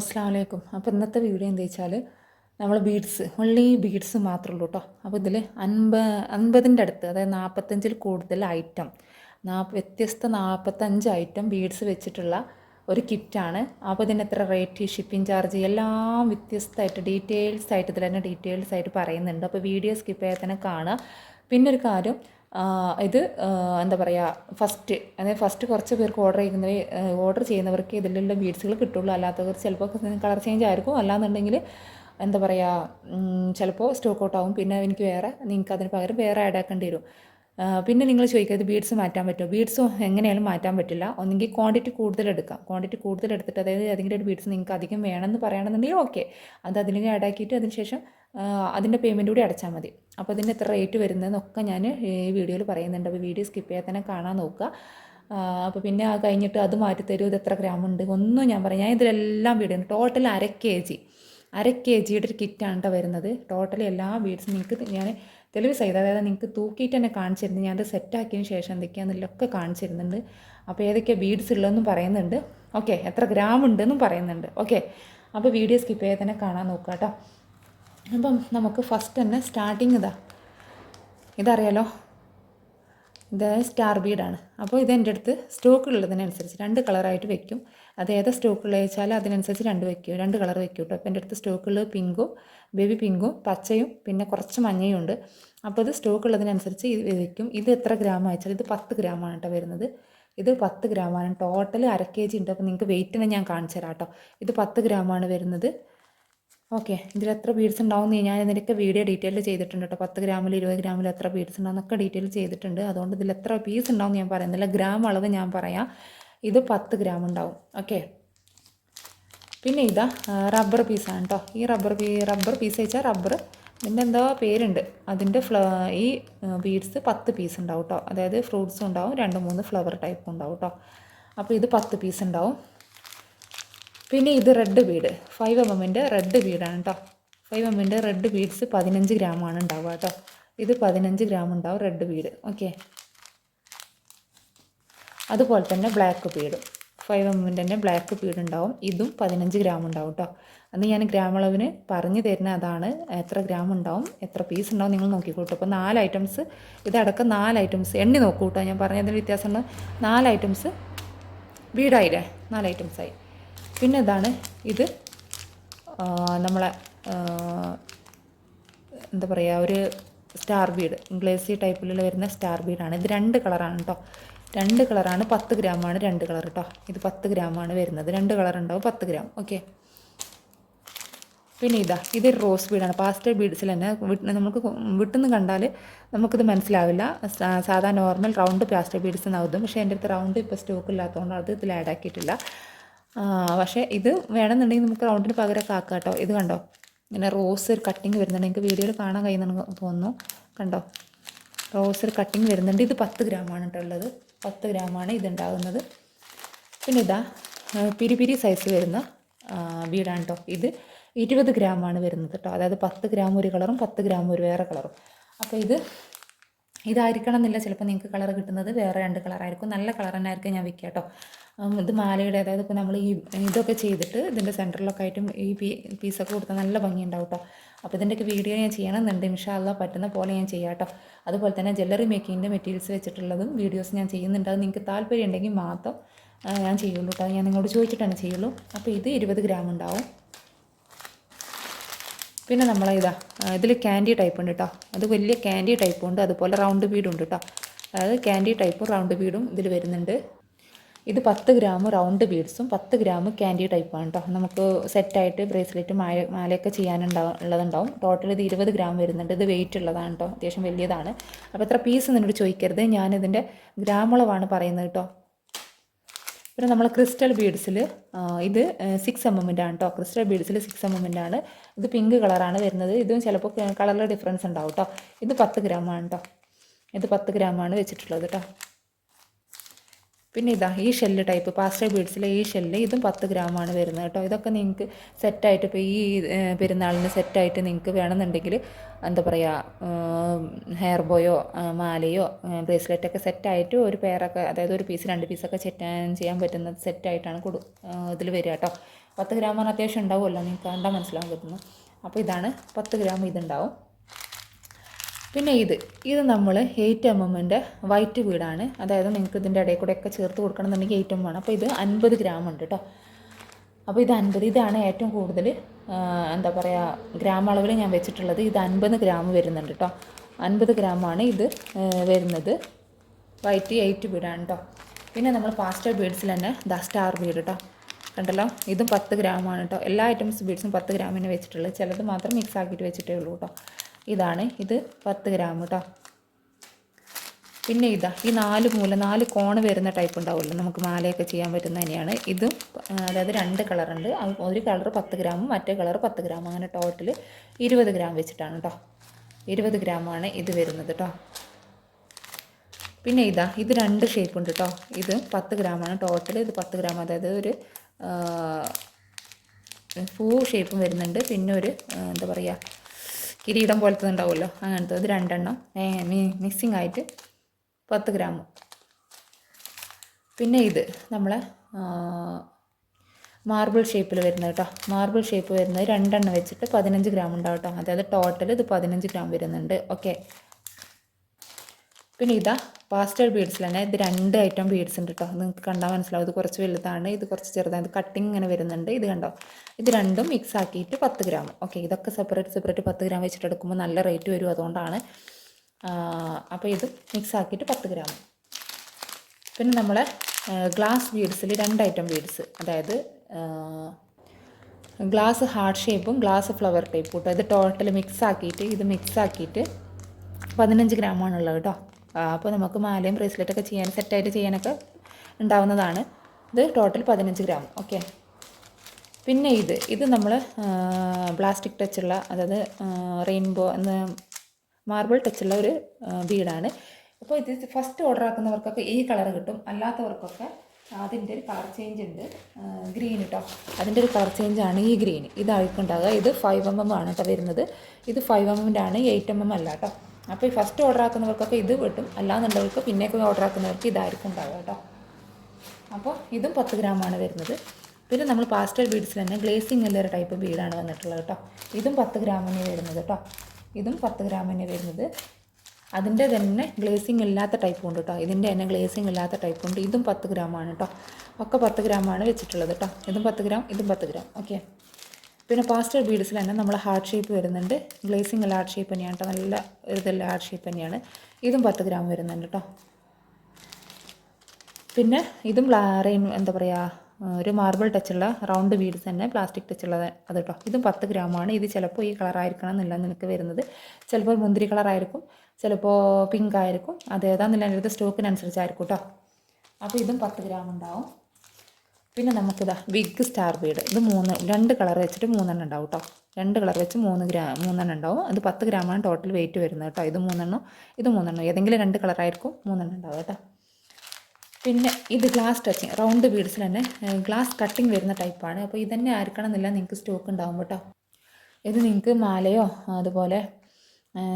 അസ്സാം വലൈക്കും അപ്പോൾ ഇന്നത്തെ വീഡിയോ എന്താ വെച്ചാൽ നമ്മൾ ബീഡ്സ് ഓൺലി ബീഡ്സ് മാത്രമേ ഉള്ളൂ കേട്ടോ അപ്പോൾ ഇതിൽ അൻപ അൻപതിന്റെ അടുത്ത് അതായത് നാൽപ്പത്തഞ്ചിൽ കൂടുതൽ ഐറ്റം നാ വ്യത്യസ്ത നാൽപ്പത്തഞ്ച് ഐറ്റം ബീഡ്സ് വെച്ചിട്ടുള്ള ഒരു കിറ്റാണ്. അപ്പോൾ ഇതിന് എത്ര റേറ്റ് ഷിപ്പിംഗ് ചാർജ് എല്ലാം വ്യത്യസ്തമായിട്ട് ഡീറ്റെയിൽസ് ആയിട്ട് ഇതിൽ തന്നെ ഡീറ്റെയിൽസ് ആയിട്ട് പറയുന്നുണ്ട്. അപ്പോൾ വീഡിയോ സ്കിപ്പ് ചെയ്യാതെ തന്നെ കാണുക. പിന്നെ ഒരു കാര്യം ഇത് എന്താ പറയുക ഫസ്റ്റ് അതായത് ഫസ്റ്റ് കുറച്ച് പേർക്ക് ഓർഡർ ചെയ്യുന്നവർ ഓർഡർ ചെയ്യുന്നവർക്ക് ഇതിലുള്ള ബീഡ്സുകൾ കിട്ടുള്ളൂ. അല്ലാത്തവർ ചിലപ്പോൾ കളർ ചേഞ്ച് ആയിരിക്കും. അല്ലാന്നുണ്ടെങ്കിൽ എന്താ പറയുക ചിലപ്പോൾ സ്റ്റോക്ക് ഔട്ട് ആവും. പിന്നെ എനിക്ക് വേറെ നിങ്ങൾക്ക് അതിന് പകരം വേറെ ആഡ് ആക്കേണ്ടി വരും. പിന്നെ നിങ്ങൾ ചോദിക്കരുത് ബീഡ്സ് മാറ്റാൻ പറ്റുമോ? ബീഡ്സ് എങ്ങനെയാലും മാറ്റാൻ പറ്റില്ല. ഒന്നെങ്കിൽ ക്വാണ്ടിറ്റി കൂടുതൽ എടുക്കാം. ക്വാണ്ടിറ്റി കൂടുതൽ എടുത്തിട്ട് അതായത് ഏതെങ്കിലും ഒരു ബീഡ്സ് നിങ്ങൾക്ക് അധികം വേണമെന്ന് പറയുകയാണെന്നുണ്ടെങ്കിൽ ഓക്കെ അത് അതിലേക്ക് ആഡ് ആക്കിയിട്ട് അതിന് ശേഷം അതിന്റെ പേയ്മെന്റ് കൂടി അടച്ചാൽ മതി. അപ്പോൾ അതിന്റെ എത്ര റേറ്റ് വരുന്നതെന്നൊക്കെ ഞാൻ ഈ വീഡിയോയിൽ പറയുന്നുണ്ട്. അപ്പോൾ വീഡിയോ സ്കിപ്പ് ചെയ്യാതെ തന്നെ കാണാൻ നോക്കുക. അപ്പോൾ പിന്നെ ആ കഴിഞ്ഞിട്ട് അത് മാറ്റിത്തരൂ ഇത് എത്ര ഗ്രാം ഉണ്ട്? ഒന്നും ഞാൻ പറയാം. ഞാൻ ഇതിലെല്ലാം വീഡിയോ ടോട്ടൽ അര കെ ജി അര കെ ജിയുടെ ഒരു കിറ്റാണ് കേട്ടോ വരുന്നത്. ടോട്ടൽ എല്ലാ ബീഡ്സും നിങ്ങൾക്ക് ഞാൻ തെളിവ് ചെയ്ത് അതായത് നിങ്ങൾക്ക് തൂക്കിയിട്ട് തന്നെ കാണിച്ചിരുന്നു. ഞാനത് സെറ്റാക്കിയതിന് ശേഷം എന്തൊക്കെയാണെന്നൊക്കെ കാണിച്ചിരുന്നുണ്ട്. അപ്പോൾ ഏതൊക്കെയാണ് ബീഡ്സ് ഉള്ളതെന്നും പറയുന്നുണ്ട്. ഓക്കെ എത്ര ഗ്രാം ഉണ്ടെന്നും പറയുന്നുണ്ട്. ഓക്കെ അപ്പോൾ വീഡിയോ സ്കിപ്പ് ചെയ്യാതെ തന്നെ കാണാൻ നോക്കുക കേട്ടോ അപ്പം നമുക്ക് ഫസ്റ്റ് തന്നെ സ്റ്റാർട്ടിങ് ഇതാ. ഇതറിയാലോ? ഇത് സ്റ്റാർ ബീഡാണ് അപ്പോൾ ഇതെന്റെ അടുത്ത് സ്റ്റോക്ക് ഉള്ളതിനനുസരിച്ച് രണ്ട് കളറായിട്ട് വെക്കും. അത് ഏതാ സ്റ്റോക്ക് ഉള്ളത് വെച്ചാൽ അതിനനുസരിച്ച് രണ്ട് വെക്കും. രണ്ട് കളർ വെക്കും കേട്ടോ. അപ്പോൾ എന്റെ അടുത്ത് സ്റ്റോക്ക് ഉള്ളത് പിങ്കും ബേബി പിങ്കും പച്ചയും പിന്നെ കുറച്ച് മഞ്ഞയും ഉണ്ട്. അപ്പോൾ ഇത് സ്റ്റോക്ക് ഉള്ളതിനനുസരിച്ച് ഇത് വെക്കും. ഇത് എത്ര ഗ്രാം വെച്ചാൽ ഇത് പത്ത് ഗ്രാമാണ് കേട്ടോ വരുന്നത്. ഇത് പത്ത് ഗ്രാമാണ് ടോട്ടൽ അര കെ ജി ഉണ്ട്. അപ്പോൾ നിങ്ങൾക്ക് വെയിറ്റിനെ ഞാൻ കാണിച്ചു തരാം കേട്ടോ. ഇത് പത്ത് ഗ്രാമാണ് വരുന്നത്. ഓക്കെ. ഇതിൽ എത്ര ബീഡ്സ് ഉണ്ടാവും എന്ന് ഞാൻ ഇതിനൊക്കെ വീഡിയോ ഡീറ്റെയിൽ ചെയ്തിട്ടുണ്ട് കേട്ടോ. പത്ത് ഗ്രാമിൽ ഇരുപത് ഗ്രാമിൽ എത്ര ബീഡ്സ് ഉണ്ടാവുന്നൊക്കെ ഡീറ്റെയിൽ ചെയ്തിട്ടുണ്ട്. അതുകൊണ്ട് ഇതിൽ എത്ര പീസ് ഉണ്ടാവും ഞാൻ പറയുന്നില്ല. ഗ്രാം അളവ് ഞാൻ പറയാം. ഇത് പത്ത് ഗ്രാം ഉണ്ടാവും. ഓക്കെ. പിന്നെ ഇതാ റബ്ബർ പീസാണ് കേട്ടോ. ഈ റബ്ബർ പീ റബ്ബർ പീസ് വെച്ചാൽ റബ്ബർ ഇതിന്റെ എന്തോ പേരുണ്ട്. അതിന്റെ ഫ്ല ഈ ബീഡ്സ് പത്ത് പീസ് ഉണ്ടാവും കേട്ടോ. അതായത് ഫ്രൂട്ട്സും ഉണ്ടാവും രണ്ട് മൂന്ന് ഫ്ലവർ ടൈപ്പും ഉണ്ടാവും കേട്ടോ. അപ്പോൾ ഇത് പത്ത് പീസ് ഉണ്ടാവും. പിന്നെ ഇത് റെഡ് ബീഡ്. ഫൈവ് എം എമ്മിന്റെ റെഡ് ബീഡാണ് കേട്ടോ ഫൈവ് എമ്മിന്റെ റെഡ് ബീഡ്സ് പതിനഞ്ച് ഗ്രാമാണ് ഉണ്ടാവുക കേട്ടോ ഇത് പതിനഞ്ച് ഗ്രാം ഉണ്ടാവും റെഡ് ബീഡ്. ഓക്കെ. അതുപോലെ തന്നെ ബ്ലാക്ക് ബീഡ്. ഫൈവ് എമ്മിന്റെ തന്നെ ബ്ലാക്ക് ബീഡ് ഉണ്ടാവും. ഇതും പതിനഞ്ച് ഗ്രാം ഉണ്ടാവും കേട്ടോ അന്ന് ഞാൻ ഗ്രാം അളവിന് പറഞ്ഞു തരുന്ന അതാണ് എത്ര ഗ്രാം ഉണ്ടാവും എത്ര പീസ് ഉണ്ടാവും നിങ്ങൾ നോക്കിക്കോട്ടോ. അപ്പോൾ നാല് ഐറ്റംസ് ഇതടക്കം നാല് ഐറ്റംസ് എണ്ണി നോക്കൂ കേട്ടോ ഞാൻ പറഞ്ഞതിന് വ്യത്യാസമുണ്ട്. നാല് ഐറ്റംസ് ബീഡായില്ലേ? നാല് ഐറ്റംസായി പിന്നെ ഇതാണ് ഇത് നമ്മളെ എന്താ പറയുക ഒരു സ്റ്റാർ ബീഡ് ഗ്ലേസി ടൈപ്പിലുള്ള വരുന്ന സ്റ്റാർ ബീഡാണ്. ഇത് രണ്ട് കളറാണ് കേട്ടോ രണ്ട് കളറാണ് പത്ത് ഗ്രാമാണ് രണ്ട് കളർ കേട്ടോ ഇത് പത്ത് ഗ്രാമാണ് വരുന്നത്. രണ്ട് കളർ ഉണ്ടാവും പത്ത് ഗ്രാം. ഓക്കെ. പിന്നെ ഇതാ ഇത് റോസ് ബീഡാണ്. പാസ്റ്റർ ബീഡ്സിൽ തന്നെ നമുക്ക് വിട്ടെന്ന് കണ്ടാൽ നമുക്കിത് മനസ്സിലാവില്ല. സാധാ നോർമൽ റൗണ്ട് പാസ്റ്റർ ബീഡ്സ് എന്നാവും പക്ഷേ എന്റെ അടുത്ത് റൗണ്ട് ഇപ്പോൾ സ്റ്റോക്ക് ഇല്ലാത്തതുകൊണ്ട് അത് ഇതിൽ ആഡ് ആക്കിയിട്ടില്ല. പക്ഷേ ഇത് വേണമെന്നുണ്ടെങ്കിൽ നമുക്ക് റൗണ്ടിന് പകരമൊക്കെ ആക്കാം കേട്ടോ. ഇത് കണ്ടോ? ഇങ്ങനെ റോസ് ഒരു കട്ടിങ് വരുന്നുണ്ട്. എനിക്ക് വീഡിയോയിൽ കാണാൻ കഴിയുന്നുണ്ടെന്ന് തോന്നുന്നു. കണ്ടോ? റോസ് ഒരു കട്ടിങ് വരുന്നുണ്ട്. ഇത് പത്ത് ഗ്രാമാണ് കേട്ടോ ഉള്ളത്. പത്ത് ഗ്രാമാണ് ഇതുണ്ടാകുന്നത്. പിന്നെ ഇതാ പിരിപിരി പിരി പിരി സൈസ് വരുന്ന വീടാണ് കേട്ടോ. ഇത് ഇരുപത് ഗ്രാമാണ് വരുന്നത് കേട്ടോ. അതായത് പത്ത് ഗ്രാം ഒരു കളറും പത്ത് ഗ്രാം ഒരു വേറെ കളറും അപ്പോൾ ഇത് ഇതായിരിക്കണം എന്നില്ല. ചിലപ്പോൾ നിങ്ങൾക്ക് കളർ കിട്ടുന്നത് വേറെ രണ്ട് കളറായിരിക്കും നല്ല കളർ തന്നെ ആയിരിക്കും ഞാൻ വെക്കുക കേട്ടോ. ഇത് മാലയുടെ അതായത് ഇപ്പോൾ നമ്മൾ ഈ ഇതൊക്കെ ചെയ്തിട്ട് ഇതിന്റെ സെന്ററിലൊക്കെ ആയിട്ടും ഈ പീ പീസൊക്കെ കൊടുത്താൽ നല്ല ഭംഗിയുണ്ടാവും കേട്ടോ അപ്പോൾ ഇതിന്റെയൊക്കെ വീഡിയോ ഞാൻ ചെയ്യണമെന്നുണ്ട് ഇൻഷാല്ല പറ്റുന്ന പോലെ ഞാൻ ചെയ്യാം കേട്ടോ അതുപോലെ തന്നെ ജ്വല്ലറി മേക്കിങ്ങിന്റെ മെറ്റീരിയൽസ് വെച്ചിട്ടുള്ളതും വീഡിയോസ് ഞാൻ ചെയ്യുന്നുണ്ട്. അത് നിങ്ങൾക്ക് താല്പര്യം ഉണ്ടെങ്കിൽ മാത്രം ഞാൻ ചെയ്യുള്ളൂ കേട്ടോ ഞാൻ നിങ്ങളോട് ചോദിച്ചിട്ടാണ് ചെയ്യുള്ളൂ. അപ്പോൾ ഇത് ഇരുപത് ഗ്രാം ഉണ്ടാവും. പിന്നെ നമ്മൾ ഇതാ ഇതിൽ ക്യാൻഡി ടൈപ്പ് ഉണ്ട് കേട്ടോ അത് വലിയ ക്യാൻഡി ടൈപ്പ് ഉണ്ട്. അതുപോലെ റൗണ്ട് ബീഡും ഉണ്ട് കേട്ടോ അതായത് ക്യാൻഡി ടൈപ്പും റൗണ്ട് ബീഡും ഇതിൽ വരുന്നുണ്ട്. ഇത് പത്ത് ഗ്രാം റൗണ്ട് ബീഡ്സും പത്ത് ഗ്രാം ക്യാൻഡി ടൈപ്പാണ് കേട്ടോ നമുക്ക് സെറ്റായിട്ട് ബ്രേസ്ലെറ്റ് മാല മാലയൊക്കെ ചെയ്യാനുണ്ടാവും ഉള്ളതുണ്ടാവും. ടോട്ടൽ ഇത് ഇരുപത് ഗ്രാം വരുന്നുണ്ട്. ഇത് വെയിറ്റ് ഉള്ളതാണ് കേട്ടോ അത്യാവശ്യം വലിയതാണ്. അപ്പോൾ എത്ര പീസ് നിന്നോട് ചോദിക്കരുത്. ഞാനിതിന്റെ ഗ്രാമളവാണ് പറയുന്നത് കേട്ടോ പിന്നെ നമ്മൾ ക്രിസ്റ്റൽ ബീഡ്സിൽ ഇത് സിക്സ് എം എമ്മിന്റെ ആണ് കേട്ടോ ക്രിസ്റ്റൽ ബീഡ്സിൽ സിക്സ് എം എമ്മിന്റെ ആണ്. ഇത് പിങ്ക് കളറാണ് വരുന്നത്. ഇതും ചിലപ്പോൾ കളറിൽ ഡിഫറൻസ് ഉണ്ടാവും കേട്ടോ ഇത് പത്ത് ഗ്രാമാണ് കേട്ടോ ഇത് പത്ത് ഗ്രാമാണ് വെച്ചിട്ടുള്ളത് കേട്ടോ പിന്നെ ഇതാ ഈ ഷെല്ല് ടൈപ്പ് പാസ്റ്റർ ബീഡ്സിലെ ഈ ഷെല്ല് ഇതും പത്ത് ഗ്രാമാണ് വരുന്നത് കേട്ടോ. ഇതൊക്കെ നിങ്ങൾക്ക് സെറ്റായിട്ട് ഇപ്പോൾ ഈ പെരുന്നാളിന് സെറ്റായിട്ട് നിങ്ങൾക്ക് വേണമെന്നുണ്ടെങ്കിൽ എന്താ പറയുക ഹെയർ ബോയോ മാലയോ ബ്രേസ്ലെറ്റൊക്കെ സെറ്റായിട്ട് ഒരു പെയറൊക്കെ അതായത് ഒരു പീസ് രണ്ട് പീസൊക്കെ സെറ്റ് ചെയ്യാൻ പറ്റുന്നത് സെറ്റായിട്ടാണ് കൊടു ഇതിൽ വരിക കേട്ടോ. പത്ത് ഗ്രാമാണ് അത്യാവശ്യം ഉണ്ടാവുമല്ലോ നിങ്ങൾക്ക് കണ്ടാൽ മനസ്സിലാവാൻ പറ്റുന്നത്. അപ്പോൾ ഇതാണ് പത്ത് ഗ്രാം ഇതുണ്ടാവും. പിന്നെ ഇത്. ഇത് നമ്മൾ എയ്റ്റ് എം എമ്മിന്റെ വൈറ്റ് വീടാണ്. അതായത് നിങ്ങൾക്ക് ഇതിന്റെ ഇടയിൽ കൂടെ ഒക്കെ ചേർത്ത് കൊടുക്കണമെന്നുണ്ടെങ്കിൽ എയ്റ്റ് എം വേണം. അപ്പോൾ ഇത് അൻപത് ഗ്രാം ഉണ്ട് കേട്ടോ അപ്പോൾ ഇത് അൻപത് ഇതാണ് ഏറ്റവും കൂടുതൽ എന്താ പറയുക ഗ്രാം അളവിൽ ഞാൻ വെച്ചിട്ടുള്ളത്. ഇത് അൻപത് ഗ്രാം വരുന്നുണ്ട് കേട്ടോ അൻപത് ഗ്രാമാണ് ഇത് വരുന്നത്. വൈറ്റ് എയ്റ്റ് ബീഡാണ് കേട്ടോ പിന്നെ നമ്മൾ പാസ്റ്റർ ബീഡ്സിൽ തന്നെ ദ സ്റ്റാർ ബീഡ് കേട്ടോ കണ്ടല്ലോ? ഇതും പത്ത് ഗ്രാമാണ് കേട്ടോ എല്ലാ ഐറ്റംസ് ബീഡ്സും പത്ത് ഗ്രാമിന് വെച്ചിട്ടുള്ളത്. ചിലത് മാത്രം മിക്സ് ആക്കിയിട്ട് വെച്ചിട്ടേ ഉള്ളൂ കേട്ടോ ഇതാണ് ഇത് പത്ത് ഗ്രാം കേട്ടോ പിന്നെ ഇതാ ഈ നാല് മൂല നാല് കോണ് വരുന്ന ടൈപ്പ് ഉണ്ടാവുമല്ലോ നമുക്ക് മാലയൊക്കെ ചെയ്യാൻ പറ്റുന്ന തന്നെയാണ്. ഇതും അതായത് രണ്ട് കളറുണ്ട് ഒരു കളർ പത്ത് ഗ്രാമും മറ്റേ കളർ പത്ത് ഗ്രാമും അങ്ങനെ ടോട്ടൽ ഇരുപത് ഗ്രാം വെച്ചിട്ടാണ് കേട്ടോ ഇരുപത് ഗ്രാമാണ് ഇത് വരുന്നത് കേട്ടോ പിന്നെ ഇതാ ഇത് രണ്ട് ഷേപ്പ് ഉണ്ട് കേട്ടോ ഇത് പത്ത് ഗ്രാമാണ് ടോട്ടൽ ഇത് പത്ത് ഗ്രാം അതായത് ഒരു ഫൂ ഷേപ്പും വരുന്നുണ്ട്. പിന്നെ ഒരു എന്താ പറയുക കിരീടം പോലത്തെ ഉണ്ടാവുമല്ലോ അങ്ങനത്തെ ഇത് രണ്ടെണ്ണം. മിക്സിംഗ് ആയിട്ട് പത്ത് ഗ്രാം. പിന്നെ ഇത് നമ്മളെ മാർബിൾ ഷേപ്പിൽ വരുന്നത് കേട്ടോ. മാർബിൾ ഷേപ്പ് വരുന്നത് രണ്ടെണ്ണം വെച്ചിട്ട് പതിനഞ്ച് ഗ്രാം ഉണ്ടാവും കേട്ടോ. അതായത് ടോട്ടൽ ഇത് പതിനഞ്ച് ഗ്രാം വരുന്നുണ്ട്. ഓക്കെ പിന്നെ ഇതാ പാസ്റ്റൽ ബീഡ്സിൽ തന്നെ ഇത് രണ്ട് ഐറ്റം ബീഡ്സ് ഉണ്ട് കേട്ടോ നിങ്ങൾക്ക് കണ്ടാൽ മനസ്സിലാവും. ഇത് കുറച്ച് വലുതാണ് ഇത് കുറച്ച് ചെറുതാണ് ഇത് കട്ടിങ് ഇങ്ങനെ വരുന്നുണ്ട്. ഇത് കണ്ടോ? ഇത് രണ്ടും മിക്സ് ആക്കിയിട്ട് പത്ത് ഗ്രാം ഓക്കെ ഇതൊക്കെ സെപ്പറേറ്റ് സെപ്പറേറ്റ് പത്ത് ഗ്രാം വെച്ചിട്ട് എടുക്കുമ്പോൾ നല്ല റേറ്റ് വരും അതുകൊണ്ടാണ്. അപ്പോൾ ഇത് മിക്സ് ആക്കിയിട്ട് പത്ത് ഗ്രാം പിന്നെ നമ്മളെ ഗ്ലാസ് ബീഡ്സിൽ രണ്ട് ഐറ്റം ബീഡ്സ് അതായത് ഗ്ലാസ് ഹാർട്ട് ഷേപ്പും ഗ്ലാസ് ഫ്ലവർ ടൈപ്പും കേട്ടോ ഇത് ടോട്ടൽ മിക്സ് ആക്കിയിട്ട് ഇത് മിക്സ് ആക്കിയിട്ട് പതിനഞ്ച് ഗ്രാമാണുള്ളത് കേട്ടോ അപ്പോൾ നമുക്ക് മാലയും ബ്രേസ്ലെറ്റൊക്കെ ചെയ്യാൻ സെറ്റായിട്ട് ചെയ്യാനൊക്കെ ഉണ്ടാവുന്നതാണ്. ഇത് ടോട്ടൽ പതിനഞ്ച് ഗ്രാം ഓക്കെ പിന്നെ ഇത് ഇത് നമ്മൾ പ്ലാസ്റ്റിക് ടച്ചുള്ള അതായത് റെയിൻബോ എന്ന മാർബിൾ ടച്ചുള്ള ഒരു ബീഡാണ് അപ്പോൾ ഇത് ഫസ്റ്റ് ഓർഡർ ആക്കുന്നവർക്കൊക്കെ ഈ കളർ കിട്ടും. അല്ലാത്തവർക്കൊക്കെ അതിന്റെ ഒരു കളർ ചേഞ്ച് ഉണ്ട്. ഗ്രീൻ കേട്ടോ അതിന്റെ ഒരു കളർ ചേഞ്ച് ആണ് ഈ ഗ്രീൻ ഇതായിരിക്കും ഇത് ഫൈവ് എം എം ആണ് കേട്ടോ വരുന്നത്. ഇത് ഫൈവ് എം എമ്മിന്റെ ആണ് എയ്റ്റ് എം എം അല്ല കേട്ടോ അപ്പോൾ ഈ ഫസ്റ്റ് ഓർഡർ ആക്കുന്നവർക്കൊക്കെ ഇത് കിട്ടും. അല്ലാന്നുള്ളവർക്ക് പിന്നേക്കും ഓർഡർ ആക്കുന്നവർക്ക് ഇതായിരിക്കും ഉണ്ടാവുക കേട്ടോ. അപ്പോൾ ഇതും പത്ത് ഗ്രാമാണ് വരുന്നത്. പിന്നെ നമ്മൾ പാസ്റ്റൽ ബീഡ്സിൽ തന്നെ ഗ്ലേസിംഗ് ഉള്ളൊരു ടൈപ്പ് ബീഡാണ് വന്നിട്ടുള്ളത് കേട്ടോ. ഇതും പത്ത് ഗ്രാമിന് വരുന്നത് കേട്ടോ. ഇതും പത്ത് ഗ്രാമിന് വരുന്നത്. അതിന്റെ തന്നെ ഗ്ലേസിംഗ് ഇല്ലാത്ത ടൈപ്പ് ഉണ്ട് കേട്ടോ. ഇതിന്റെ തന്നെ ഗ്ലേസിംഗ് ഇല്ലാത്ത ടൈപ്പ് ഉണ്ട്. ഇതും പത്ത് ഗ്രാമാണ് കേട്ടോ. ഒക്കെ പത്ത് ഗ്രാമാണ് വെച്ചിട്ടുള്ളത് കേട്ടോ. ഇതും പത്ത് ഗ്രാം ഇതും പത്ത് ഗ്രാം ഓക്കെ പിന്നെ പാസ്റ്റർ ബീഡ്സിൽ തന്നെ നമ്മൾ ഹാർട്ട് ഷേപ്പ് വരുന്നുണ്ട്. ഗ്ലേസിംഗ് ഹാർട്ട് ഷേപ്പ് തന്നെയാണ് കേട്ടോ നല്ല ഇതുള്ള ഹാർട്ട് ഷേപ്പ് തന്നെയാണ്. ഇതും പത്ത് ഗ്രാം വരുന്നുണ്ട് കേട്ടോ പിന്നെ ഇതും റെയിൻ എന്താ പറയുക ഒരു മാർബിൾ ടച്ചുള്ള റൗണ്ട് ബീഡ്സ് തന്നെ പ്ലാസ്റ്റിക് ടച്ചുള്ള അത് കേട്ടോ ഇതും പത്ത് ഗ്രാമാണ് ഇത് ചിലപ്പോൾ ഈ കളറായിരിക്കണം എന്നില്ല നിനക്ക് വരുന്നത്. ചിലപ്പോൾ മുന്തിരി കളറായിരിക്കും ചിലപ്പോൾ പിങ്ക് ആയിരിക്കും. അത് ഏതാണെന്നില്ല സ്റ്റോക്കിനനുസരിച്ചായിരിക്കും കേട്ടോ അപ്പോൾ ഇതും പത്ത് ഗ്രാം ഉണ്ടാവും. പിന്നെ നമുക്കിതാ ബിഗ് സ്റ്റാർ ബീഡ് ഇത് മൂന്ന് രണ്ട് കളർ വെച്ചിട്ട് മൂന്നെണ്ണം ഉണ്ടാവും കേട്ടോ രണ്ട് കളർ വെച്ച് മൂന്ന് ഗ്രാം മൂന്നെണ്ണം ഉണ്ടാവും. അത് പത്ത് ഗ്രാമാണ് ടോട്ടൽ വെയിറ്റ് വരുന്നത് കേട്ടോ ഇത് മൂന്നെണ്ണം ഇത് മൂന്നെണ്ണം. ഏതെങ്കിലും രണ്ട് കളറായിരിക്കും മൂന്നെണ്ണം ഉണ്ടാവും കേട്ടോ പിന്നെ ഇത് ഗ്ലാസ് ടച്ചിങ് റൗണ്ട് ബീഡ്സിൽ തന്നെ ഗ്ലാസ് കട്ടിങ് വരുന്ന ടൈപ്പാണ് അപ്പോൾ ഇതന്നെ ആയിരിക്കണം എന്നില്ല നിങ്ങൾക്ക് സ്റ്റോക്ക് ഉണ്ടാവും കേട്ടോ ഇത് നിങ്ങൾക്ക് മാലയോ അതുപോലെ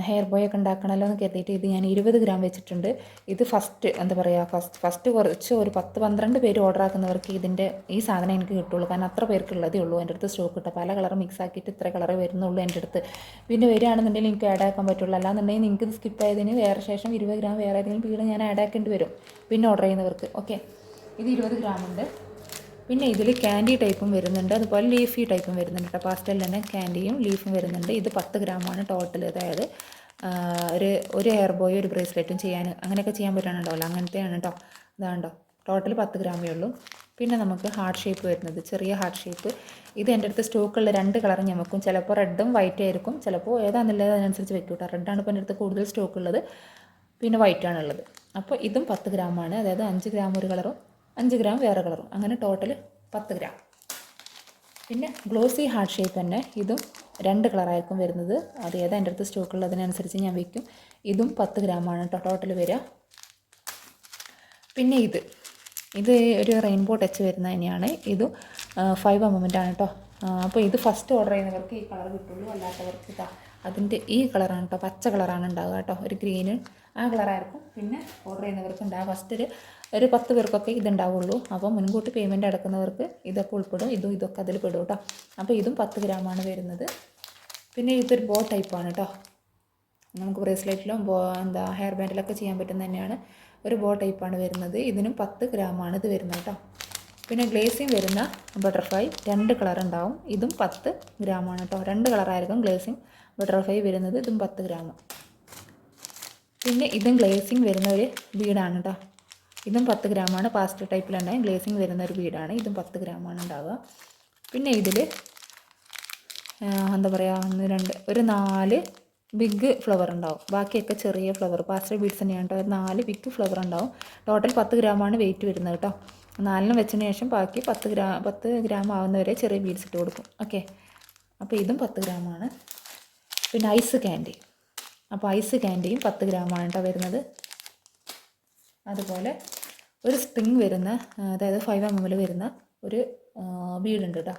ഹെയർ ബോയ് ഒക്കെ ഉണ്ടാക്കണമല്ലോ എന്ന് കരുതിയിട്ട് ഇത് ഞാൻ ഇരുപത് ഗ്രാം വെച്ചിട്ടുണ്ട്. ഇത് ഫസ്റ്റ് എന്താ പറയുക ഫസ്റ്റ് ഫസ്റ്റ് കുറച്ച് ഒരു പത്ത് പന്ത്രണ്ട് പേര് ഓർഡർ ആക്കുന്നവർക്ക് ഇതിന്റെ ഈ സാധനം എനിക്ക് കിട്ടുള്ളൂ. കാരണം അത്ര പേർക്ക് ഉള്ളതേ ഉള്ളൂ എന്റെ അടുത്ത് സ്റ്റോക്ക് കിട്ടുക പല കളർ മിക്സ് ആക്കിയിട്ട് ഇത്ര കളർ വരുന്നുള്ളൂ എന്റെ അടുത്ത്. പിന്നെ വരികയാണെന്നുണ്ടെങ്കിൽ എനിക്ക് ആഡ് ആക്കാൻ പറ്റുള്ളൂ. അല്ലാന്നുണ്ടെങ്കിൽ നിങ്ങൾക്ക് ഇത് സ്കിപ്പ് ആയതിന് വേറെ ശേഷം ഇരുപത് ഗ്രാം വേറെ ഏതെങ്കിലും പീഡ് ഞാൻ ആഡ് ആക്കേണ്ടി വരും. പിന്നെ ഓർഡർ ചെയ്യുന്നവർക്ക്. ഓക്കെ ഇത് ഇരുപത് ഗ്രാം ഉണ്ട്. പിന്നെ ഇതിൽ ക്യാൻഡി ടൈപ്പും വരുന്നുണ്ട്. അതുപോലെ ലീഫി ടൈപ്പും വരുന്നുണ്ട് കേട്ടോ പാസ്റ്റലിൽ തന്നെ ക്യാൻഡിയും ലീഫും വരുന്നുണ്ട്. ഇത് പത്ത് ഗ്രാമാണ് ടോട്ടൽ അതായത് ഒരു ഒരു ഹെയർ ബോയ് ഒരു ബ്രേസ്ലെറ്റും ചെയ്യാൻ അങ്ങനെയൊക്കെ ചെയ്യാൻ പറ്റുന്നുണ്ടാവില്ല അങ്ങനത്തെയാണ് കേട്ടോ ഇതാണ്ടോ ടോട്ടൽ പത്ത് ഗ്രാമേ ഉള്ളൂ. പിന്നെ നമുക്ക് ഹാർട്ട് ഷേപ്പ് വരുന്നത്. ചെറിയ ഹാർട്ട് ഷേപ്പ് ഇത് എന്റെ അടുത്ത് സ്റ്റോക്കുള്ള രണ്ട് കളർ ഞാൻ വെക്കും. ചിലപ്പോൾ റെഡും വൈറ്റ് ആയിരിക്കും. ചിലപ്പോൾ ഏതാണെന്നുള്ളത് അതിനനുസരിച്ച് വെക്കും കേട്ടോ റെഡാണ് ഇപ്പോൾ എന്റെ അടുത്ത് കൂടുതൽ സ്റ്റോക്കുള്ളത് പിന്നെ വൈറ്റാണുള്ളത് അപ്പോൾ ഇതും പത്ത് ഗ്രാമാണ് അതായത് അഞ്ച് ഗ്രാം ഒരു കളറും അഞ്ച് ഗ്രാം വേറെ കളറും. അങ്ങനെ ടോട്ടൽ പത്ത് ഗ്രാം. പിന്നെ ഗ്ലോസി ഹാർട്ട് ഷേപ്പ് തന്നെ. ഇതും രണ്ട് കളറായിരിക്കും വരുന്നത്. അത് ഏതാ എന്റെ അടുത്ത് സ്റ്റോക്കുള്ള അതിനനുസരിച്ച് ഞാൻ വയ്ക്കും ഇതും പത്ത് ഗ്രാമാണ് കേട്ടോ ടോട്ടൽ വരിക. പിന്നെ ഇത്. ഇത് ഒരു റെയിൻബോ ടച്ച് വരുന്ന തന്നെയാണ്. ഇത് ഫൈവ് എമ്മന്റെ ആണ് കേട്ടോ അപ്പോൾ ഇത് ഫസ്റ്റ് ഓർഡർ ചെയ്യുന്നവർക്ക് ഈ കളർ കിട്ടുള്ളൂ. അല്ലാത്തവർക്ക് ഇതാ. അതിന്റെ ഈ കളറാണ് കേട്ടോ പച്ച കളറാണ് ഉണ്ടാവുക കേട്ടോ ഒരു ഗ്രീന് ആ കളറായിരിക്കും പിന്നെ ഓർഡർ ചെയ്യുന്നവർക്ക് ഉണ്ടാവുക ഫസ്റ്റ് ഒരു ഒരു പത്ത് പേർക്കൊക്കെ ഇതുണ്ടാവുള്ളൂ. അപ്പോൾ മുൻകൂട്ടി പേയ്മെന്റ് അടക്കുന്നവർക്ക് ഇതൊക്കെ ഉൾപ്പെടും. ഇതും ഇതൊക്കെ അതിൽ പെടും കേട്ടോ. അപ്പോൾ ഇതും പത്ത് ഗ്രാമാണ് വരുന്നത്. പിന്നെ ഇതൊരു ബോ ടൈപ്പാണ് കേട്ടോ. നമുക്ക് ബ്രേസ്ലെറ്റിലും ബോ എന്താ ഹെയർ ബാൻഡിലൊക്കെ ചെയ്യാൻ പറ്റുന്ന തന്നെയാണ്. ഒരു ബോ ടൈപ്പാണ് വരുന്നത്. ഇതിനും പത്ത് ഗ്രാമാണ് ഇത് വരുന്നത് കേട്ടോ. പിന്നെ ഗ്ലേസിങ് വരുന്ന ബട്ടർഫ്ലൈ രണ്ട് കളർ ഉണ്ടാവും. ഇതും പത്ത് ഗ്രാമാണ് കേട്ടോ. രണ്ട് കളറായിരിക്കും ഗ്ലേസിങ് ബട്ടർഫ്ലൈ വരുന്നത്. ഇതും പത്ത് ഗ്രാം പിന്നെ ഇതും ഗ്ലേസിങ് വരുന്ന ഒരു ബീഡാണ് കേട്ടോ. ഇതും പത്ത് ഗ്രാമാണ്. പാസ്റ്റർ ടൈപ്പിലുണ്ടായ ഗ്ലേസിങ് വരുന്ന ഒരു വീടാണ്. ഇതും പത്ത് ഗ്രാമാണ് ഉണ്ടാവുക. പിന്നെ ഇതിൽ എന്താ പറയുക ഒന്ന് രണ്ട് ഒരു നാല് ബിഗ് ഫ്ലവർ ഉണ്ടാവും. ബാക്കിയൊക്കെ ചെറിയ ഫ്ലവർ പാസ്റ്റർ ബീഡ്സ് തന്നെയാണ് കേട്ടോ. ഒരു നാല് ബിഗ് ഫ്ലവർ ഉണ്ടാവും. ടോട്ടൽ പത്ത് ഗ്രാമാണ് വെയിറ്റ് വരുന്നത് കേട്ടോ. നാലിന് വെച്ചതിന് ശേഷം ബാക്കി പത്ത് ഗ്രാം പത്ത് ഗ്രാം ആവുന്നവരെ ചെറിയ ബീഡ്സ് ഇട്ട് കൊടുക്കും. ഓക്കെ അപ്പോൾ ഇതും പത്ത് ഗ്രാമാണ്. പിന്നെ ഐസ് ക്യാൻഡി അപ്പോൾ ഐസ് ക്യാൻഡിയും പത്ത് ഗ്രാമാണ് കേട്ടോ വരുന്നത്. അതുപോലെ ഒരു സ്പ്രിങ് വരുന്ന അതായത് ഫൈവ് എം എമ്മിൽ വരുന്ന ഒരു ബീഡുണ്ട് കേട്ടോ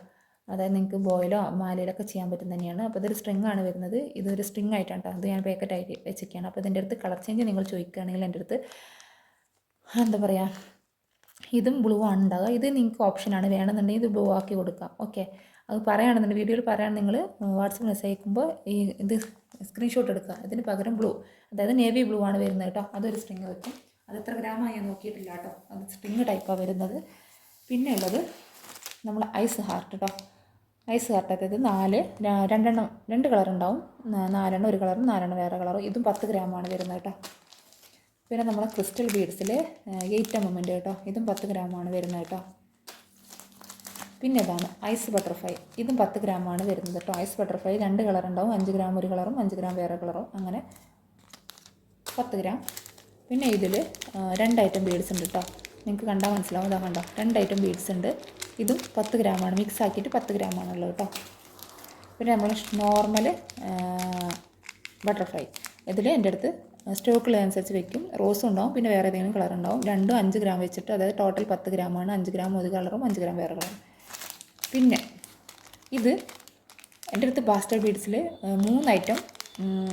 അതായത് നിങ്ങൾക്ക് ബോയിലോ മാലയിലൊക്കെ ചെയ്യാൻ പറ്റുന്ന തന്നെയാണ്. അപ്പോൾ ഇതൊരു സ്ട്രിങ് ആണ് വരുന്നത്. ഇതൊരു സ്ട്രിങ് ആയിട്ടാണ് കേട്ടോ അത് ഞാൻ പാക്കറ്റ് പാക്കറ്റായിട്ട് വെച്ചിരിക്കുകയാണ് അപ്പോൾ ഇതിന്റെ അടുത്ത് കളർ ചേഞ്ച് നിങ്ങൾ ചോദിക്കുകയാണെങ്കിൽ എന്റെ അടുത്ത് എന്താ പറയുക ഇതും ബ്ലൂ ആണ് ഉണ്ടാകുക ഇത് നിങ്ങൾക്ക് ഓപ്ഷനാണ് വേണമെന്നുണ്ടെങ്കിൽ ഇത് ബ്ലൂ ആക്കി കൊടുക്കാം. ഓക്കെ അത് പറയുകയാണെന്നുണ്ടെങ്കിൽ വീഡിയോയിൽ പറയുകയാണെങ്കിൽ നിങ്ങൾ വാട്സപ്പ് മെസ്സേജ് അയക്കുമ്പോൾ ഈ ഇത് സ്ക്രീൻഷോട്ട് എടുക്കുക. ഇതിന് പകരം ബ്ലൂ അതായത് നേവി ബ്ലൂ ആണ് വരുന്നത് കേട്ടോ അതൊരു സ്ട്രിങ് വെക്കും. അത് എത്ര ഗ്രാമായി ഞാൻ നോക്കിയിട്ടില്ല കേട്ടോ. അത് സ്ട്രിങ് ടൈപ്പാണ് വരുന്നത്. പിന്നെ ഉള്ളത് നമ്മൾ ഐസ് ഹാർട്ട് കേട്ടോ ഐസ് ഹാർട്ട് അതായത് നാല് രണ്ടെണ്ണം രണ്ട് കളറുണ്ടാവും നാലെണ്ണം ഒരു കളറും നാലെണ്ണം വേറെ കളറും ഇതും പത്ത് ഗ്രാമാണ് വരുന്നത് കേട്ടോ. പിന്നെ നമ്മൾ ക്രിസ്റ്റൽ ബീഡ്സിലെ എയ്റ്റ് എം എമ്മിന്റെ കേട്ടോ. ഇതും പത്ത് ഗ്രാമാണ് വരുന്നത് കേട്ടോ. പിന്നെ ഇതാണ് ഐസ് ബട്ടർഫ്ലൈ ഇതും പത്ത് ഗ്രാമാണ് വരുന്നത് കേട്ടോ. ഐസ് ബട്ടർഫ്ലൈ രണ്ട് കളർ ഉണ്ടാവും. അഞ്ച് ഗ്രാം ഒരു കളറും അഞ്ച് ഗ്രാം വേറെ കളറും അങ്ങനെ പത്ത് ഗ്രാം പിന്നെ ഇതിൽ രണ്ട് ഐറ്റം ബീഡ്സ് ഉണ്ട് കേട്ടോ നിങ്ങൾക്ക് കണ്ടാൽ മനസ്സിലാവും. ഇതാ കണ്ടോ രണ്ട് ഐറ്റം ബീഡ്സ് ഉണ്ട്. ഇതും പത്ത് ഗ്രാമാണ് മിക്സ് ആക്കിയിട്ട് പത്ത് ഗ്രാമാണുള്ളത് കേട്ടോ പിന്നെ നമ്മൾ നോർമൽ ബട്ടർഫ്ലൈ ഇതിൽ എന്റെ അടുത്ത് സ്റ്റോക്കുള്ളതനുസരിച്ച് വെക്കും. റോസും ഉണ്ടാവും പിന്നെ വേറെ ഏതെങ്കിലും കളർ ഉണ്ടാവും. രണ്ടും അഞ്ച് ഗ്രാം വെച്ചിട്ട് അതായത് ടോട്ടൽ പത്ത് ഗ്രാമാണ് അഞ്ച് ഗ്രാം ഒരു കളറും അഞ്ച് ഗ്രാം വേറെ കളറും പിന്നെ ഇത് എന്റെ അടുത്ത് ബാസ്റ്റർ ബീഡ്സിൽ മൂന്ന് ഐറ്റം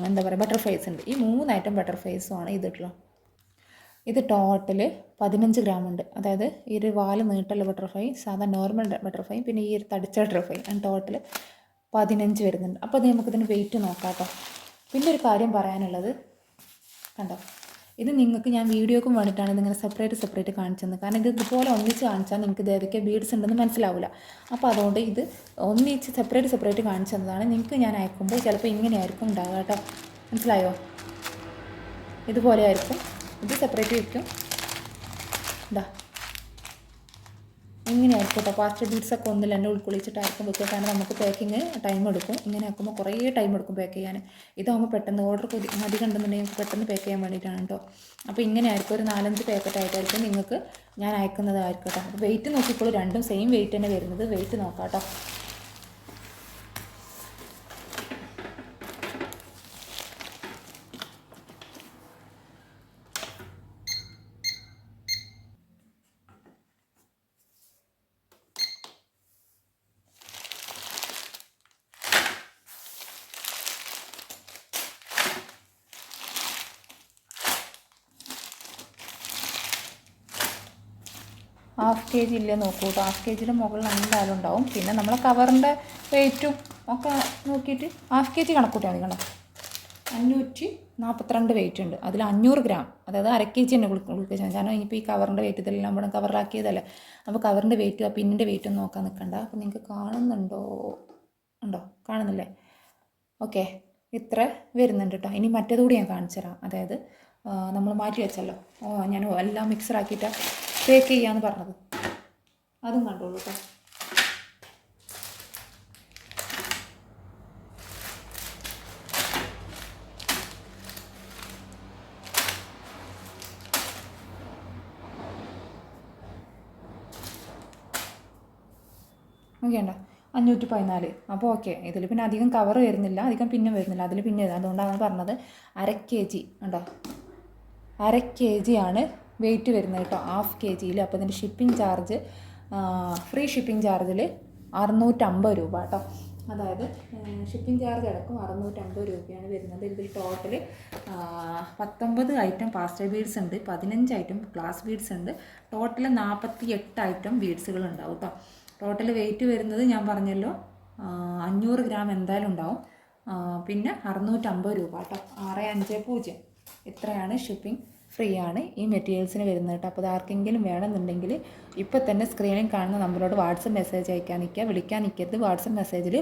എന്താ പറയുക ബട്ടർഫ്ലൈസ് ഉണ്ട്. ഈ മൂന്ന് ഐറ്റം ബട്ടർഫ്ലൈസുമാണ് ഇതിട്ടുള്ളത് ഇത് ടോട്ടൽ പതിനഞ്ച് ഗ്രാം ഉണ്ട്. അതായത് ഈ ഒരു വാൽ നീട്ടുള്ള ബട്ടർഫ്ലൈ സാധാ നോർമൽ ബട്ടർഫ്ലൈ പിന്നെ ഈ ഒരു തടിച്ച ബട്ടർഫ്ലൈ ആൻഡ് ടോട്ടൽ പതിനഞ്ച് വരുന്നുണ്ട്. അപ്പോൾ അത് നമുക്കിതിന് വെയിറ്റ് നോക്കാം കേട്ടോ പിന്നെ ഒരു കാര്യം പറയാനുള്ളത് കണ്ടോ? ഇത് നിങ്ങൾക്ക് ഞാൻ വീഡിയോക്കും വേണ്ടിയിട്ടാണ് ഇങ്ങനെ സെപ്പറേറ്റ് സെപ്പറേറ്റ് കാണിച്ചത് കാരണം ഇത് ഇതുപോലെ ഒന്നിച്ച് കാണിച്ചാൽ നിങ്ങൾക്ക് ഇത് ഏതൊക്കെ ബീഡ്സ് ഉണ്ടെന്ന് മനസ്സിലാവില്ല അപ്പോൾ അതുകൊണ്ട് ഇത് ഒന്നിച്ച് സെപ്പറേറ്റ് സെപ്പറേറ്റ് കാണിച്ചു തന്നതാണ്. നിങ്ങൾക്ക് ഞാൻ അയക്കുമ്പോൾ ചിലപ്പോൾ ഇങ്ങനെയായിരിക്കും ഉണ്ടാകാം കേട്ടോ മനസ്സിലായോ? ഇതുപോലെ ആയിരിക്കും. ഇത് സെപ്പറേറ്റ് വയ്ക്കും ഇതാ ഇങ്ങനെയായിരിക്കും കേട്ടോ പാസ്റ്റ് ബീഡ്സ് ഒക്കെ ഒന്നിൽ തന്നെ ഉൾക്കൊള്ളിച്ചിട്ടായിരിക്കും വെക്കുക. കാരണം നമുക്ക് പാക്കിങ് ടൈം എടുക്കും. ഇങ്ങനെ ആക്കുമ്പോൾ കുറേ ടൈം എടുക്കും പാക്ക് ചെയ്യാൻ. ഇതാകുമ്പോൾ പെട്ടെന്ന് ഓർഡർ അധികം ഉണ്ടെന്നുണ്ടെങ്കിൽ നമുക്ക് പെട്ടെന്ന് പാക്ക് ചെയ്യാൻ വേണ്ടിയിട്ടാണ് കേട്ടോ അപ്പോൾ ഇങ്ങനെ ആയിരിക്കും. ഒരു നാലഞ്ച് പാക്കറ്റ് ആയിട്ടായിരിക്കും നിങ്ങൾക്ക് ഞാൻ അയക്കുന്നതായിരിക്കും കേട്ടോ വെയിറ്റ് നോക്കിക്കോളൂ. രണ്ടും സെയിം വെയിറ്റ് തന്നെ വരുന്നത്. വെയിറ്റ് നോക്കാം കേട്ടോ ഹാഫ് കെ ജി ഇല്ലേ നോക്കൂ കേട്ടോ ഹാഫ് കെ ജിയുടെ മുകളിൽ എന്തായാലും ഉണ്ടാവും. പിന്നെ നമ്മളെ കവറിന്റെ വെയിറ്റും ഒക്കെ നോക്കിയിട്ട് ഹാഫ് കെ ജി കണക്കൂട്ടിയാൽ മതി കണ്ടോ? അഞ്ഞൂറ്റി നാൽപ്പത്തിരണ്ട് വെയിറ്റ് ഉണ്ട്. അതിൽ അഞ്ഞൂറ് ഗ്രാം അതായത് അര കെ ജി തന്നെ കൊടുക്കുക കാരണം ഇനിയിപ്പോൾ ഈ കവറിന്റെ വെയിറ്റ് ഇതെല്ലാം കൂടെ കവറാക്കിയതല്ലേ അപ്പോൾ കവറിന്റെ വെയിറ്റും ആ പിന്നിന്റെ വെയിറ്റും നോക്കാൻ നിൽക്കണ്ട അപ്പോൾ നിങ്ങൾക്ക് കാണുന്നുണ്ടോ? ഉണ്ടോ? കാണുന്നില്ലേ? ഓക്കെ. ഇത്ര വരുന്നുണ്ട് കേട്ടോ ഇനി മറ്റേതുകൂടി ഞാൻ കാണിച്ചു തരാം അതായത് നമ്മൾ മാറ്റി വെച്ചല്ലോ. ഓ ഞാൻ എല്ലാം മിക്സറാക്കിയിട്ട് ബേക്ക് ചെയ്യാന്ന് പറഞ്ഞത്. അതും കണ്ടോളൂ കേട്ടോ ഓക്കെ ഉണ്ടോ അഞ്ഞൂറ്റി പതിനാല് അപ്പോൾ ഓക്കെ ഇതിൽ പിന്നെ അധികം കവർ വരുന്നില്ല. അധികം പിന്നെ വരുന്നില്ല. അതിൽ പിന്നെ അതുകൊണ്ടാണ് പറഞ്ഞത് അര കെ ജി ഉണ്ടോ അര കെ ജി ആണ് വെയിറ്റ് വരുന്നത് കേട്ടോ ഹാഫ് കെ ജിയിൽ അപ്പോൾ ഇതിന്റെ ഷിപ്പിംഗ് ചാർജ് ഫ്രീ ഷിപ്പിംഗ് ചാർജിൽ അറുന്നൂറ്റമ്പത് രൂപ കേട്ടോ. അതായത് ഷിപ്പിംഗ് ചാർജ് അടക്കം അറുന്നൂറ്റമ്പത് രൂപയാണ് വരുന്നത്. ഇതിൽ ടോട്ടൽ പത്തൊമ്പത് ഐറ്റം പാസ്റ്റർ ബീഡ്സ് ഉണ്ട് പതിനഞ്ച് ഐറ്റം ഗ്ലാസ് ബീഡ്സ് ഉണ്ട്. ടോട്ടൽ നാൽപ്പത്തി എട്ട് ഐറ്റം ബീഡ്സുകൾ ഉണ്ടാവും കേട്ടോ. ടോട്ടൽ വെയിറ്റ് വരുന്നത് ഞാൻ പറഞ്ഞല്ലോ അഞ്ഞൂറ് ഗ്രാം എന്തായാലും ഉണ്ടാവും. പിന്നെ അറുന്നൂറ്റമ്പത് രൂപ കേട്ടോ. ആറ് അഞ്ച് പൂജ്യം. ഇത്രയാണ് ഷിപ്പിംഗ് ഫ്രീ ആണ് ഈ മെറ്റീരിയൽസിന് വരുന്നത് കേട്ടോ. അപ്പോൾ ആർക്കെങ്കിലും വേണമെന്നുണ്ടെങ്കിൽ ഇപ്പോൾ തന്നെ സ്ക്രീനിൽ കാണുന്ന നമ്പറോട് വാട്സപ്പ് മെസ്സേജ് അയക്കാൻ നിൽക്കുക. വിളിക്കാൻ നിൽക്കരുത്. വാട്സപ്പ് മെസ്സേജിൽ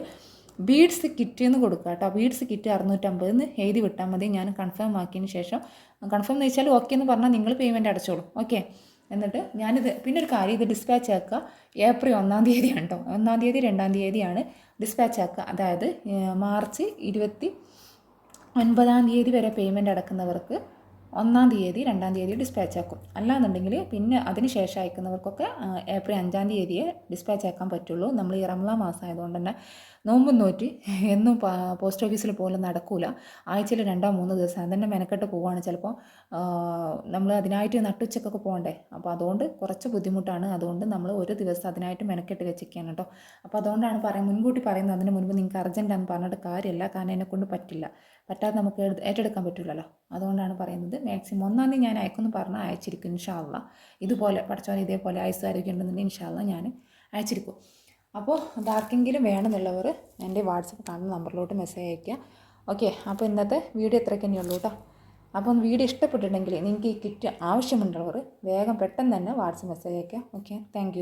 ബീഡ്സ് കിറ്റ് എന്ന് കൊടുക്കുക കേട്ടോ. ബീഡ്സ് കിറ്റ് അറുന്നൂറ്റമ്പത് എന്ന് എഴുതി വിട്ടാൽ മതി. ഞാൻ കൺഫേം ആക്കിയതിന് ശേഷം കൺഫേം എന്ന് വെച്ചാൽ ഓക്കെ എന്ന് പറഞ്ഞാൽ നിങ്ങൾ പേയ്മെന്റ് അടച്ചോളൂ. ഓക്കെ? എന്നിട്ട് ഞാനിത് പിന്നെ ഒരു കാര്യം ഇത് ഡിസ്പാച്ച് ആക്കുക. ഏപ്രിൽ ഒന്നാം തീയതിയാണ് കേട്ടോ. ഒന്നാം തീയതി രണ്ടാം തീയതിയാണ് ഡിസ്പാച്ച് ആക്കുക. അതായത് മാർച്ച് ഇരുപത്തി ഒൻപതാം തീയതി വരെ പേയ്മെന്റ് അടക്കുന്നവർക്ക് ഒന്നാം തീയതി രണ്ടാം തീയതി ഡിസ്പാച്ച് ആക്കും. അല്ലാന്നുണ്ടെങ്കിൽ പിന്നെ അതിന് ശേഷം അയക്കുന്നവർക്കൊക്കെ ഏപ്രിൽ അഞ്ചാം തീയതിയെ ഡിസ്പാച്ച് ആക്കാൻ പറ്റുള്ളൂ. നമ്മൾ ഈ റംലാ മാസം ആയതുകൊണ്ട് തന്നെ നോമ്പും നോറ്റി എന്നും പോസ്റ്റ് ഓഫീസിൽ പോലും നടക്കൂല. ആഴ്ചയിൽ രണ്ടോ മൂന്നോ ദിവസം തന്നെ മെനക്കെട്ട് പോവുകയാണ് ചിലപ്പോൾ നമ്മൾ അതിനായിട്ട് നട്ടുച്ചക്കൊക്കെ പോകണ്ടേ? അപ്പോൾ അതുകൊണ്ട് കുറച്ച് ബുദ്ധിമുട്ടാണ്. അതുകൊണ്ട് നമ്മൾ ഒരു ദിവസം അതിനായിട്ട് മെനക്കെട്ട് വെച്ചിരിക്കുകയാണ് കേട്ടോ. അപ്പോൾ അതുകൊണ്ടാണ് പറയുന്നത് മുൻകൂട്ടി പറയുന്നത്. അതിന് മുൻപ് നിങ്ങൾക്ക് അർജന്റാന്ന് പറഞ്ഞിട്ട് കാര്യമില്ല. കാരണം എന്നെക്കൊണ്ട് പറ്റില്ല. പറ്റാതെ നമുക്ക് ഏറ്റെടുക്കാൻ പറ്റില്ലല്ലോ അതുകൊണ്ടാണ് പറയുന്നത്. മാക്സിമം ഒന്നാം തീയതി ഞാൻ അയക്കുമെന്ന് പറഞ്ഞാൽ അയച്ചിരിക്കും ഇൻഷാല്ല ഇതുപോലെ പഠിച്ചവൻ ഇതേപോലെ ആയുസ് ആരോഗ്യം ഉണ്ടെന്നുണ്ടെങ്കിൽ ഇൻഷാല്ല ഞാൻ അയച്ചിരിക്കും. അപ്പോൾ ഇതാർക്കെങ്കിലും വേണമെന്നുള്ളവർ എന്റെ വാട്സപ്പ് കാണുന്ന നമ്പറിലോട്ട് മെസ്സേജ് അയയ്ക്കുക. ഓക്കെ അപ്പോൾ ഇന്നത്തെ വീഡിയോ ഇത്രയൊക്കെ തന്നെയുള്ളൂ കേട്ടോ. അപ്പം വീഡിയോ ഇഷ്ടപ്പെട്ടിട്ടുണ്ടെങ്കിൽ നിങ്ങൾക്ക് ഈ കിറ്റ് ആവശ്യമുള്ളവർ വേഗം പെട്ടെന്ന് തന്നെ വാട്സപ്പ് മെസ്സേജ് അയയ്ക്കുക. Okay thank